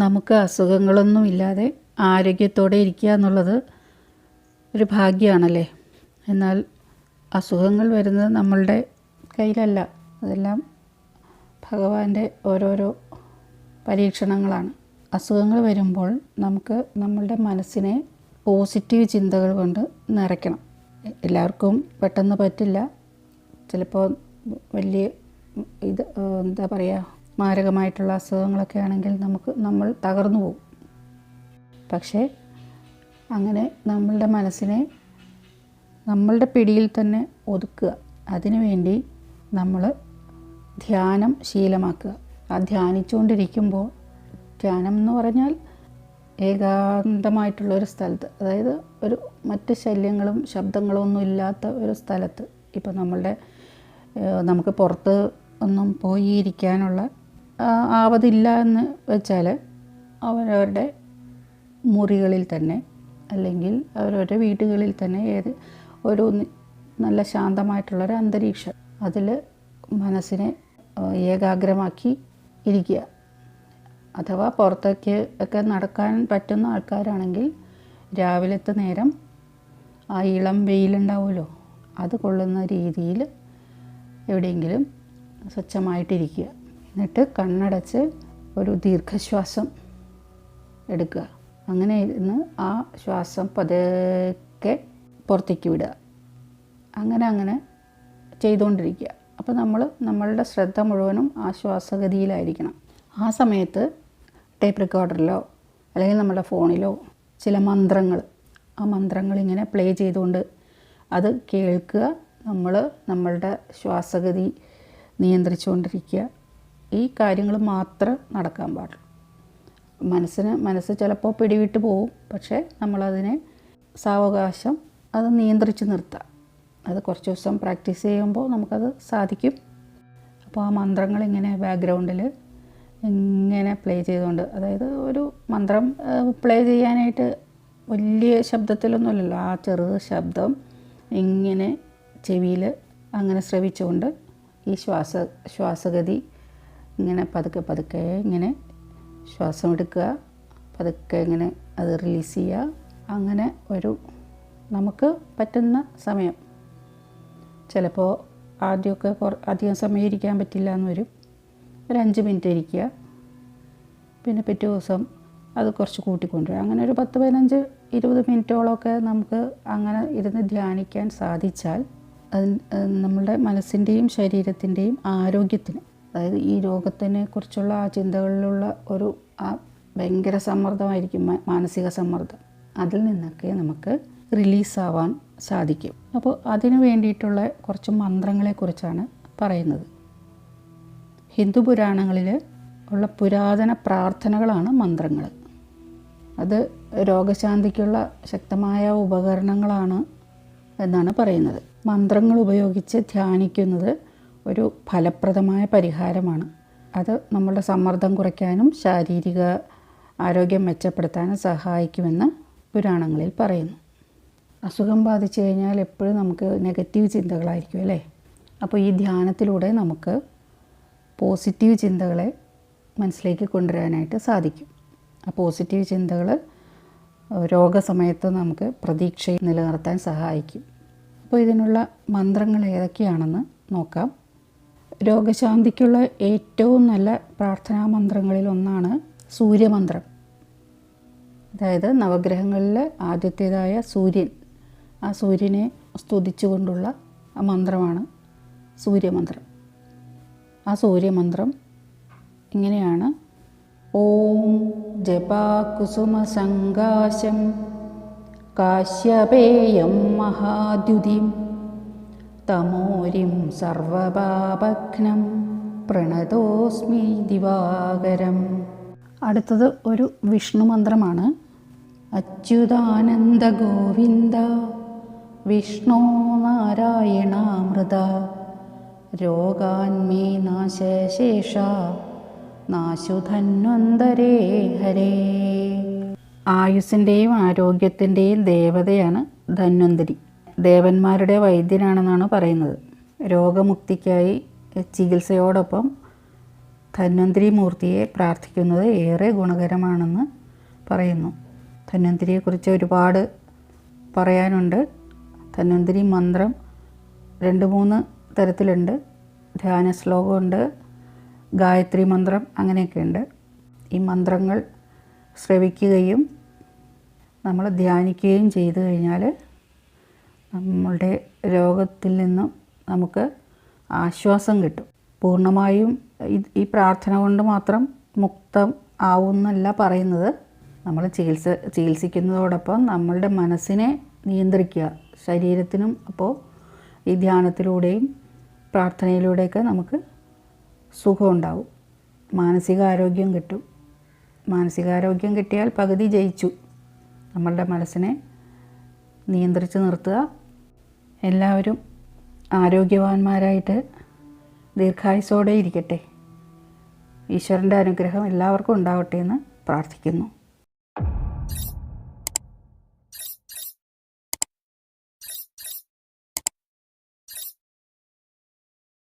നമുക്ക് അസുഖങ്ങളൊന്നും ഇല്ലാതെ ആരോഗ്യത്തോടെ ഇരിക്കുക എന്നുള്ളത് ഒരു ഭാഗ്യമാണല്ലേ? എന്നാൽ അസുഖങ്ങൾ വരുന്നത് നമ്മളുടെ കയ്യിലല്ല. അതെല്ലാം ഭഗവാന്റെ ഓരോരോ പരീക്ഷണങ്ങളാണ്. അസുഖങ്ങൾ വരുമ്പോൾ നമുക്ക് നമ്മളുടെ മനസ്സിനെ പോസിറ്റീവ് ചിന്തകൾ കൊണ്ട് നിറയ്ക്കണം. എല്ലാവർക്കും പെട്ടെന്ന് പറ്റില്ല. ചിലപ്പോൾ വലിയ ഇത് എന്താ പറയുക മാരകമായിട്ടുള്ള അസുഖങ്ങളൊക്കെ ആണെങ്കിൽ നമുക്ക് നമ്മൾ തകർന്നു പോകും. പക്ഷേ അങ്ങനെ നമ്മളുടെ മനസ്സിനെ നമ്മളുടെ പിടിയിൽ തന്നെ ഒതുക്കുക. അതിനുവേണ്ടി നമ്മൾ ധ്യാനം ശീലമാക്കുക. ആ ധ്യാനിച്ചുകൊണ്ടിരിക്കുമ്പോൾ ധ്യാനം എന്ന് പറഞ്ഞാൽ ഏകാന്തമായിട്ടുള്ള ഒരു സ്ഥലത്ത് അതായത് ഒരു മറ്റ് ശല്യങ്ങളും ശബ്ദങ്ങളും ഒന്നും ഇല്ലാത്ത ഒരു സ്ഥലത്ത്. ഇപ്പം നമ്മളുടെ നമുക്ക് പുറത്ത് ഒന്നും പോയി ഇരിക്കാനുള്ള ആവതില്ല എന്ന് വെച്ചാൽ അവരവരുടെ മുറികളിൽ തന്നെ അല്ലെങ്കിൽ അവരവരുടെ വീടുകളിൽ തന്നെ ഏത് ഒരു നല്ല ശാന്തമായിട്ടുള്ളൊരു അന്തരീക്ഷം അതിൽ മനസ്സിനെ ഏകാഗ്രമാക്കി ഇരിക്കുക. അഥവാ പുറത്തേക്ക് ഒക്കെ നടക്കാൻ പറ്റുന്ന ആൾക്കാരാണെങ്കിൽ രാവിലത്തെ നേരം ആ ഇളം വെയിലുണ്ടാവുമല്ലോ അത് കൊള്ളുന്ന രീതിയിൽ എവിടെയെങ്കിലും സ്വച്ഛമായിട്ടിരിക്കുക. എന്നിട്ട് കണ്ണടച്ച് ഒരു ദീർഘശ്വാസം എടുക്കുക. അങ്ങനെ ഇരുന്ന് ആ ശ്വാസം പതുക്കെ പുറത്തേക്ക് വിടുക. അങ്ങനെ അങ്ങനെ ചെയ്തുകൊണ്ടിരിക്കുക. അപ്പോൾ നമ്മൾ നമ്മളുടെ ശ്രദ്ധ മുഴുവനും ആ ശ്വാസഗതിയിലായിരിക്കണം. ആ സമയത്ത് ടേപ്പ് റെക്കോർഡറിലോ അല്ലെങ്കിൽ നമ്മുടെ ഫോണിലോ ചില മന്ത്രങ്ങൾ ആ മന്ത്രങ്ങൾ ഇങ്ങനെ പ്ലേ ചെയ്തുകൊണ്ട് അത് കേൾക്കുക. നമ്മൾ നമ്മളുടെ ശ്വാസഗതി നിയന്ത്രിച്ചുകൊണ്ടിരിക്കുക. ഈ കാര്യങ്ങൾ മാത്രം നടക്കാൻ പാടുള്ളൂ മനസ്സിന് മനസ്സ് ചിലപ്പോൾ പിടിവിട്ട് പോവും പക്ഷേ നമ്മളതിനെ സാവകാശം അത് നിയന്ത്രിച്ച് നിർത്താം. അത് കുറച്ച് ദിവസം പ്രാക്ടീസ് ചെയ്യുമ്പോൾ നമുക്കത് സാധിക്കും. അപ്പോൾ ആ മന്ത്രങ്ങൾ ഇങ്ങനെ ബാക്ക്ഗ്രൗണ്ടിൽ ഇങ്ങനെ പ്ലേ ചെയ്തുകൊണ്ട് അതായത് ഒരു മന്ത്രം പ്ലേ ചെയ്യാനായിട്ട് വലിയ ശബ്ദത്തിലൊന്നുമല്ലല്ലോ ആ ചെറു ശബ്ദം ഇങ്ങനെ ചെവിയിൽ അങ്ങനെ ശ്രവിച്ചുകൊണ്ട് ഈ ശ്വാസ ശ്വാസഗതി ഇങ്ങനെ പതുക്കെ പതുക്കെ ഇങ്ങനെ ശ്വാസം എടുക്കുക. പതുക്കെ ഇങ്ങനെ അത് റിലീസ് ചെയ്യുക. അങ്ങനെ ഒരു നമുക്ക് പറ്റുന്ന സമയം. ചിലപ്പോൾ ആദ്യമൊക്കെ കുറ അധികം സമയം ഇരിക്കാൻ പറ്റില്ല എന്ന് വരും. ഒരു അഞ്ച് മിനിറ്റ് ഇരിക്കുക. പിന്നെ പിറ്റേ ദിവസം അത് കുറച്ച് കൂട്ടിക്കൊണ്ടുവരും അങ്ങനെ ഒരു പത്ത് പതിനഞ്ച് ഇരുപത് മിനിറ്റോളമൊക്കെ നമുക്ക് അങ്ങനെ ഇരുന്ന് ധ്യാനിക്കാൻ സാധിച്ചാൽ അത് നമ്മളുടെ മനസ്സിന്റെയും ശരീരത്തിന്റെയും ആരോഗ്യത്തിന് അതായത് ഈ രോഗത്തിനെ കുറിച്ചുള്ള ആ ചിന്തകളിലുള്ള ഒരു ആ ഭയങ്കര സമ്മർദ്ദമായിരിക്കും മാനസിക സമ്മർദ്ദം. അതിൽ നിന്നൊക്കെ നമുക്ക് റിലീസാവാൻ സാധിക്കും. അപ്പോൾ അതിനു വേണ്ടിയിട്ടുള്ള കുറച്ച് മന്ത്രങ്ങളെക്കുറിച്ചാണ് പറയുന്നത്. ഹിന്ദു പുരാണങ്ങളിൽ ഉള്ള പുരാതന പ്രാർത്ഥനകളാണ് മന്ത്രങ്ങൾ. അത് രോഗശാന്തിക്കുള്ള ശക്തമായ ഉപകരണങ്ങളാണ് എന്നാണ് പറയുന്നത്. മന്ത്രങ്ങൾ ഉപയോഗിച്ച് ധ്യാനിക്കുന്നത് ഒരു ഫലപ്രദമായ പരിഹാരമാണ്. അത് നമ്മളുടെ സമ്മർദ്ദം കുറയ്ക്കാനും ശാരീരിക ആരോഗ്യം മെച്ചപ്പെടുത്താനും സഹായിക്കുമെന്ന് പുരാണങ്ങളിൽ പറയുന്നു. അസുഖം ബാധിച്ചു കഴിഞ്ഞാൽ എപ്പോഴും നമുക്ക് നെഗറ്റീവ് ചിന്തകളായിരിക്കും അല്ലേ? അപ്പോൾ ഈ ധ്യാനത്തിലൂടെ നമുക്ക് പോസിറ്റീവ് ചിന്തകളെ മനസ്സിലേക്ക് കൊണ്ടുവരാനായിട്ട് സാധിക്കും. ആ പോസിറ്റീവ് ചിന്തകൾ രോഗസമയത്ത് നമുക്ക് പ്രതീക്ഷ നിലനിർത്താൻ സഹായിക്കും. അപ്പോൾ ഇതിനുള്ള മന്ത്രങ്ങൾ ഏതൊക്കെയാണെന്ന് നോക്കാം. രോഗശാന്തിക്കുള്ള ഏറ്റവും നല്ല പ്രാർത്ഥനാ മന്ത്രങ്ങളിൽ ഒന്നാണ് സൂര്യമന്ത്രം. അതായത് നവഗ്രഹങ്ങളിൽ ആദ്യത്തേതായ സൂര്യൻ. ആ സൂര്യനെ സ്തുതിച്ചുകൊണ്ടുള്ള മന്ത്രമാണ് സൂര്യമന്ത്രം. ആ സൂര്യമന്ത്രം ഇങ്ങനെയാണ്. ഓം ജപാകുസുമ സങ്കാശം കാശ്യപേയം മഹാദ്യുതിം തമോരിം സർവപാപഘ്നം പ്രണതോസ്മി ദിവാകരം. അടുത്തത് ഒരു വിഷ്ണു മന്ത്രമാണ്. അച്യുതാനന്ദ ഗോവിന്ദ വിഷ്ണോ നാരായണാമൃത രോഗാന്മേ നാശേഷ നാശുധന്വന്തരേ ഹരേ. ആയുസ്സിന്റെയും ആരോഗ്യത്തിന്റെയും ദേവതയാണ് ധന്വന്തരി. ദേവന്മാരുടെ വൈദ്യനാണെന്നാണ് പറയുന്നത്. രോഗമുക്തിക്കായി ചികിത്സയോടൊപ്പം ധന്വന്തിരി മൂർത്തിയെ പ്രാർത്ഥിക്കുന്നത് ഏറെ ഗുണകരമാണെന്ന് പറയുന്നു. ധന്വന്തിരിയെക്കുറിച്ച് ഒരുപാട് പറയാനുണ്ട്. ധന്വന്തിരി മന്ത്രം രണ്ട് മൂന്ന് തരത്തിലുണ്ട്. ധ്യാന ശ്ലോകമുണ്ട് ഗായത്രി മന്ത്രം അങ്ങനെയൊക്കെയുണ്ട്. ഈ മന്ത്രങ്ങൾ ശ്രവിക്കുകയും നമ്മൾ ധ്യാനിക്കുകയും ചെയ്തു കഴിഞ്ഞാൽ നമ്മളുടെ രോഗത്തിൽ നിന്നും നമുക്ക് ആശ്വാസം കിട്ടും. പൂർണമായും ഈ- പ്രാർത്ഥന കൊണ്ട് മാത്രം മുക്തം ആവുമെന്നല്ല പറയുന്നത്. നമ്മൾ ചികിത്സ ചികിത്സിക്കുന്നതോടൊപ്പം നമ്മളുടെ മനസ്സിനെ നിയന്ത്രിക്കുക. ശരീരത്തിനും അപ്പോൾ ഈ ധ്യാനത്തിലൂടെയും പ്രാർത്ഥനയിലൂടെയൊക്കെ നമുക്ക് സുഖമുണ്ടാവും. മാനസികാരോഗ്യം കിട്ടും. മാനസികാരോഗ്യം കിട്ടിയാൽ പകുതി ജയിച്ചു. നമ്മളുടെ മനസ്സിനെ നിയന്ത്രിച്ച് നിർത്തുക. എല്ലാവരും ആരോഗ്യവാന്മാരായിട്ട് ദീർഘായുസോടെ ഇരിക്കട്ടെ. ഈശ്വരന്റെ അനുഗ്രഹം എല്ലാവർക്കും ഉണ്ടാവട്ടെ എന്ന് പ്രാർത്ഥിക്കുന്നു.